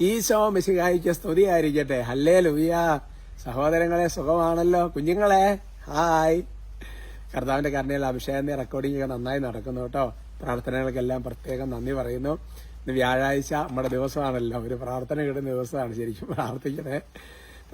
ഈശോ മിശിഹായിക്ക് സ്തുതിയായിരിക്കട്ടെ. ഹല്ലേ ലുവിയ സഹോദരങ്ങളെ സുഖമാണല്ലോ? കുഞ്ഞുങ്ങളെ ഹായ്. കർത്താവിന്റെ കരുണയിൽ അഭിഷേകന്റെ റെക്കോർഡിംഗ് ഒക്കെ നന്നായി നടക്കുന്നു കേട്ടോ. പ്രാർത്ഥനകൾക്കെല്ലാം പ്രത്യേകം നന്ദി പറയുന്നു. ഇന്ന് വ്യാഴാഴ്ച നമ്മുടെ ദിവസമാണല്ലോ. ഒരു പ്രാർത്ഥന കിട്ടുന്ന ദിവസമാണ് ശരിക്കും പ്രാർത്ഥിക്കണേ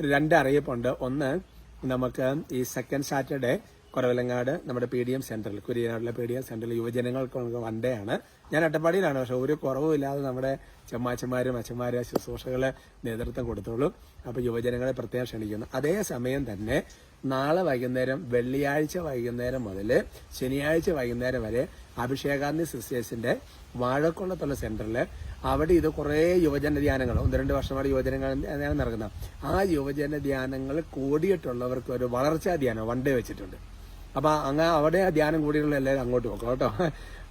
ഒരു രണ്ട് അറിയിപ്പുണ്ട്. ഒന്ന് നമുക്ക് ഈ സെക്കൻഡ് സാറ്റർഡേ കുറവലങ്ങാട് നമ്മുടെ പി ഡി എം സെന്ററിൽ കുരിയനാട്ടിലെ പി ഡി എം സെന്ററിൽ യുവജനങ്ങൾക്ക് വൺ ഡേ ആണ് ഞാൻ അട്ടപ്പാടിയിലാണ് പക്ഷെ ഒരു കുറവുമില്ലാതെ നമ്മുടെ ചെമ്മാച്ചന്മാരും അച്ഛന്മാരും ശുശ്രൂഷകളെ നേതൃത്വം കൊടുത്തോളൂ അപ്പൊ യുവജനങ്ങളെ പ്രത്യേകം ക്ഷണിക്കുന്നു. അതേസമയം തന്നെ നാളെ വൈകുന്നേരം വെള്ളിയാഴ്ച വൈകുന്നേരം മുതൽ ശനിയാഴ്ച വൈകുന്നേരം വരെ അഭിഷേകാന്തി സിസ്റ്റേഴ്സിന്റെ വാഴക്കുള്ളത്തുള്ള സെന്ററിൽ അവിടെ ഇത് കുറേ യുവജന ധ്യാനങ്ങൾ ഒന്ന് രണ്ട് വർഷമായിട്ട് യുവജനങ്ങൾ നടക്കുന്ന ആ യുവജന ധ്യാനങ്ങൾ കൂടിയിട്ടുള്ളവർക്ക് ഒരു വളർച്ചാ ധ്യാനം വൺ ഡേ വെച്ചിട്ടുണ്ട്. അപ്പൊ അങ്ങനെ അവിടെ ധ്യാനം കൂടിയുള്ള എല്ലാവരും അങ്ങോട്ട് പോക്കോ കേട്ടോ.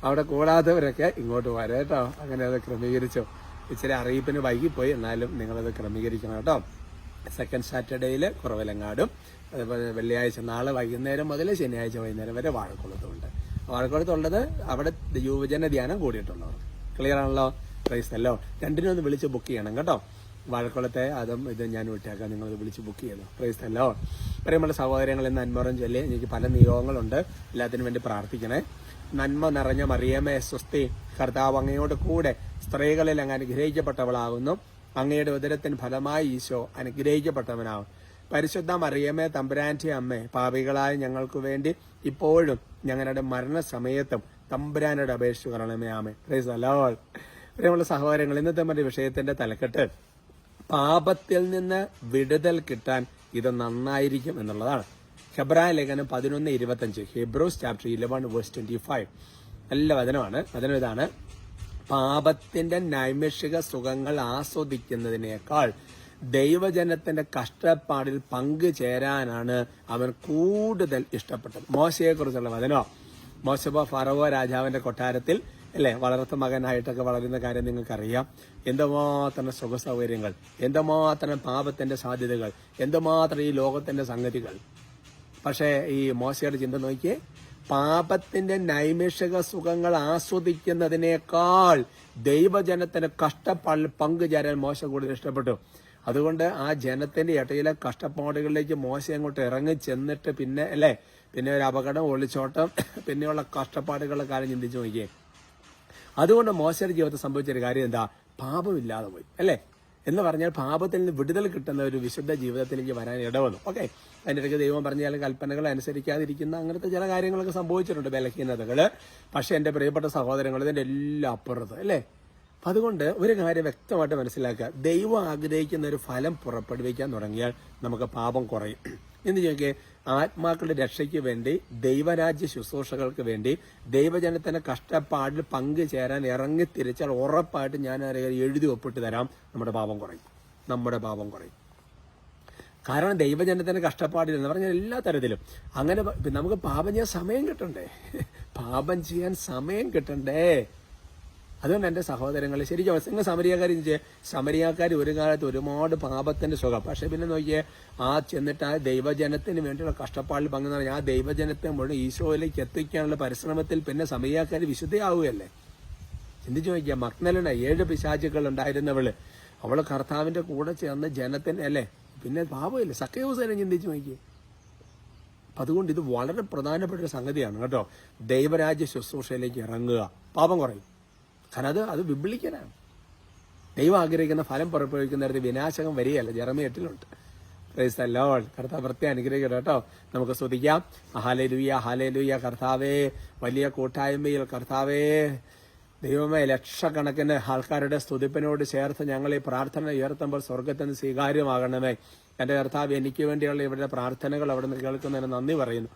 അവിടെ കൂടാത്തവരൊക്കെ ഇങ്ങോട്ട് വരാം കേട്ടോ. അങ്ങനെ അത് ക്രമീകരിച്ചോ. ഇച്ചിരി അറിയിപ്പിന് വൈകിപ്പോയി എന്നാലും നിങ്ങളത് ക്രമീകരിക്കണം കേട്ടോ. സെക്കൻഡ് സാറ്റർഡേയിൽ കുറവിലങ്ങാടും. അതുപോലെ വെള്ളിയാഴ്ച നാളെ വൈകുന്നേരം മുതൽ ശനിയാഴ്ച വൈകുന്നേരം വരെ വാഴക്കുളത്തുണ്ട്. വാഴക്കുളത്തുള്ളത് അവിടെ യുവജന ധ്യാനം കൂടിയിട്ടുള്ളവർ. ക്ലിയർ ആണല്ലോ? പ്രൈസല്ലോ രണ്ടിനും ഒന്ന് വിളിച്ച് ബുക്ക് ചെയ്യണം കേട്ടോ. വാഴക്കുളത്തെ അതും ഇത് ഞാൻ വിട്ടേക്കാം. നിങ്ങൾ വിളിച്ച് ബുക്ക് ചെയ്തു പ്രൈസ്തല്ലോ പ്രിയമുള്ള സഹോദരങ്ങൾ ഇന്ന് അന്മറം ചൊല്ലി എനിക്ക് പല നിയോഗങ്ങളുണ്ട്. എല്ലാത്തിനും വേണ്ടി പ്രാർത്ഥിക്കണേ. നന്മ നിറഞ്ഞ മറിയമേ സ്വസ്തി കർത്താവ് അങ്ങയോട് കൂടെ സ്ത്രീകളിൽ അങ്ങ് അനുഗ്രഹിക്കപ്പെട്ടവളാകുന്നു. അങ്ങയുടെ ഉദരത്തിന് ഫലമായി ഈശോ അനുഗ്രഹിക്കപ്പെട്ടവനാവും പരിശുദ്ധ മറിയമേ തമ്പുരാന്റെ അമ്മേ പാപികളായ ഞങ്ങൾക്ക് വേണ്ടി ഇപ്പോഴും ഞങ്ങളുടെ മരണസമയത്തും തമ്പുരാനോട് അപേക്ഷിച്ചു കരണമേ ആമേ പ്രൈസ് അലോൾ പ്രിയമുള്ള സഹോദരങ്ങൾ ഇന്നത്തെ മറ്റു വിഷയത്തിന്റെ തലക്കെട്ട്. പാപത്തിൽ നിന്ന് വിടുതൽ കിട്ടാൻ ഇത് നന്നായിരിക്കും എന്നുള്ളതാണ്. ഹെബ്രായ ലേഖനം പതിനൊന്ന് ഇരുപത്തഞ്ച്. Hebrews chapter eleven verse twenty five നല്ല വചനമാണ്. വചനം ഇതാണ്. പാപത്തിന്റെ നൈമിഷിക സുഖങ്ങൾ ആസ്വദിക്കുന്നതിനേക്കാൾ ദൈവജനത്തിന്റെ കഷ്ടപ്പാടിൽ പങ്കുചേരാനാണ് അവൻ കൂടുതൽ ഇഷ്ടപ്പെട്ടത്. മോശയെക്കുറിച്ചുള്ള വചനോ മോശബ ഫറവോ രാജാവിന്റെ കൊട്ടാരത്തിൽ അല്ലെ? വളർത്ത മകനായിട്ടൊക്കെ വളരുന്ന കാര്യം നിങ്ങൾക്കറിയാം. എന്തുമാത്രം സുഖ സൗകര്യങ്ങൾ എന്തുമാത്രം പാപത്തിന്റെ സാധ്യതകൾ എന്തുമാത്രം ഈ ലോകത്തിന്റെ സംഗതികൾ. പക്ഷേ ഈ മോശയുടെ ചിന്ത നോക്കിയേ പാപത്തിന്റെ നൈമിഷിക സുഖങ്ങൾ ആസ്വദിക്കുന്നതിനേക്കാൾ ദൈവജനത്തിന് കഷ്ടപ്പാടിൽ പങ്കുചേരാൻ മോശം കൂടുതൽ ഇഷ്ടപ്പെട്ടു. അതുകൊണ്ട് ആ ജനത്തിന്റെ ഇടയിലെ കഷ്ടപ്പാടുകളിലേക്ക് മോശം അങ്ങോട്ട് ഇറങ്ങി ചെന്നിട്ട് പിന്നെ അല്ലേ? പിന്നെ ഒരു അപകടം ഒളിച്ചോട്ടം പിന്നെയുള്ള കഷ്ടപ്പാടുകളുടെ കാര്യം ചിന്തിച്ചു നോക്കിയേ. അതുകൊണ്ട് മോശയുടെ ജീവിതത്തിൽ സംഭവിച്ച ഒരു കാര്യം എന്താ? പാപമില്ലാതെ പോയി. അല്ലേ? എന്ന് പറഞ്ഞാൽ പാപത്തിൽ നിന്ന് വിടുതൽ കിട്ടുന്ന ഒരു വിശുദ്ധ ജീവിതത്തിലേക്ക് വരാൻ ഇടവന്നു. ഓക്കെ? അതിന്റെ ഇടയ്ക്ക് ദൈവം പറഞ്ഞ ചില കൽപ്പനകൾ അനുസരിക്കാതിരിക്കുന്ന അങ്ങനത്തെ ചില കാര്യങ്ങളൊക്കെ സംഭവിച്ചിട്ടുണ്ട് ബലഹീനതകൾ പക്ഷേ എന്റെ പ്രിയപ്പെട്ട സഹോദരങ്ങൾ ഇതിന്റെ എല്ലാം അപ്പുറത്ത്. അല്ലേ? അതുകൊണ്ട് ഒരു കാര്യം വ്യക്തമായിട്ട് മനസ്സിലാക്കുക. ദൈവം ആഗ്രഹിക്കുന്ന ഒരു ഫലം പുറപ്പെടുവിക്കാൻ തുടങ്ങിയാൽ നമുക്ക് പാപം കുറയും. എന്ന് ചോദിക്കേ? ആത്മാക്കളുടെ രക്ഷയ്ക്ക് വേണ്ടി ദൈവരാജ്യ ശുശ്രൂഷകൾക്ക് വേണ്ടി ദൈവജനത്തിന്റെ കഷ്ടപ്പാടിൽ പങ്കുചേരാൻ ഇറങ്ങി തിരിച്ചാൽ ഉറപ്പായിട്ട് ഞാൻ എഴുതി ഒപ്പിട്ട് തരാം. നമ്മുടെ പാപം കുറയും. നമ്മുടെ പാപം കുറയും. കാരണം ദൈവജനത്തിന്റെ കഷ്ടപ്പാടിൽ എന്ന് പറഞ്ഞാൽ എല്ലാ തരത്തിലും. അങ്ങനെ നമുക്ക് പാപം ചെയ്യാൻ സമയം കിട്ടണ്ടേ? പാപം ചെയ്യാൻ സമയം കിട്ടണ്ടേ? അതുകൊണ്ട് എന്റെ സഹോദരങ്ങൾ ശരിക്കും നിങ്ങൾ സമരിയാക്കാർ സമരിയാക്കാർ ഒരു കാലത്ത് ഒരുപാട് പാപത്തിന്റെ സുഖം. പക്ഷെ പിന്നെ നോക്കിയേ ആ ചെന്നിട്ട് ആ ദൈവജനത്തിന് വേണ്ടിയുള്ള കഷ്ടപ്പാടിൽ പങ്കെന്ന് പറഞ്ഞാൽ ആ ദൈവജനത്തെ മുഴുവൻ ഈശോയിലേക്ക് എത്തിക്കാനുള്ള പരിശ്രമത്തിൽ പിന്നെ സമരിയാക്കാർ വിശുദ്ധയാവുകയല്ലേ? ചിന്തിച്ചു നോക്കിയാൽ മക്നലന ഏഴ് പിശാചുക്കൾ ഉണ്ടായിരുന്നവൾ. അവൾ കർത്താവിന്റെ കൂടെ ചേർന്ന് ജനത്തിന് അല്ലേ? പിന്നെ പാപമില്ല. സഖ്യഹൂസനെ ചിന്തിച്ചു നോക്കിയേ. അപ്പൊ അതുകൊണ്ട് ഇത് വളരെ പ്രധാനപ്പെട്ട ഒരു സംഗതിയാണ് കേട്ടോ. ദൈവരാജ്യ ശുശ്രൂഷയിലേക്ക് ഇറങ്ങുക. പാപം കുറയും. കാരണം അത് അത് വിപിളിക്കനാണ് ദൈവം ആഗ്രഹിക്കുന്ന ഫലം പുറപ്പെടുവിക്കുന്നിടത്ത് വിനാശകം വരികയല്ല. ജെറമി എട്ടിലുണ്ട്. പ്രൈസ് ദ ലോർഡ് കർത്താവ് പ്രത്യേകം അനുഗ്രഹിക്കട്ടെ കേട്ടോ. നമുക്ക് ശ്രദ്ധിക്കാം ഹാലേ ലൂയ ഹാലേ ലൂയ കർത്താവേ. വലിയ കൂട്ടായ്മയിൽ കർത്താവേ. ദൈവമേ ലക്ഷക്കണക്കിന് ആൾക്കാരുടെ സ്തുതിപ്പിനോട് ചേർത്ത് ഞങ്ങൾ ഈ പ്രാർത്ഥന ഉയർത്തുമ്പോൾ സ്വർഗത്തിന് സ്വീകാര്യമാകണമേ. എന്റെ കർത്താവ് എനിക്ക് വേണ്ടിയുള്ള ഇവരുടെ പ്രാർത്ഥനകൾ അവിടെ നിന്ന് കേൾക്കുന്നതിന് നന്ദി പറയുന്നു.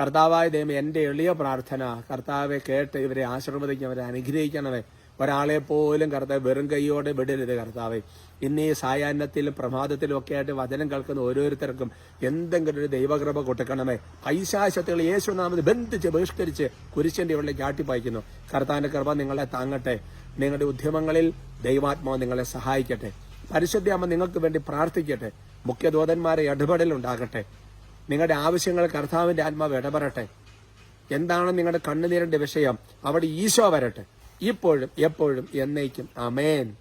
കർത്താവായ ദൈവം എന്റെ എളിയ പ്രാർത്ഥന കർത്താവെ കേട്ട് ഇവരെ ആശീർവദിക്കും അവരെ. അനുഗ്രഹിക്കണമേ ഒരാളെ പോലും കർത്താവ് വെറും കൈയോടെ വിടരുത് കർത്താവെ. ഇന്ന് ഈ സായാഹ്നത്തിലും പ്രഭാതത്തിലും ഒക്കെ ആയിട്ട് വചനം കേൾക്കുന്ന ഓരോരുത്തർക്കും എന്തെങ്കിലും ഒരു ദൈവകൃപ കൊടുക്കണമേ. പൈശാശക്തികൾ യേശുനാമത് ബന്ധിച്ച് ബഹിഷ്കരിച്ച് കുരിശന്റെ ഇവിടെ ചാട്ടിപ്പായിക്കുന്നു കർത്താവിന്റെ കൃപ നിങ്ങളെ താങ്ങട്ടെ. നിങ്ങളുടെ ഉദ്യമങ്ങളിൽ ദൈവാത്മാവ് നിങ്ങളെ സഹായിക്കട്ടെ. പരിശുദ്ധ അമ്മ നിങ്ങൾക്ക് വേണ്ടി പ്രാർത്ഥിക്കട്ടെ. മുഖ്യദൂതന്മാരെ ഇടപെടൽ ഉണ്ടാകട്ടെ നിങ്ങളുടെ ആവശ്യങ്ങൾ കർത്താവിന്റെ ആത്മാവ് ഇടപെടട്ടെ. എന്താണ് നിങ്ങളുടെ കണ്ണുനീരിന്റെ വിഷയം? അവിടെ ഈശോ വരട്ടെ. ഇപ്പോഴും എപ്പോഴും എന്നേക്കും. അമേൻ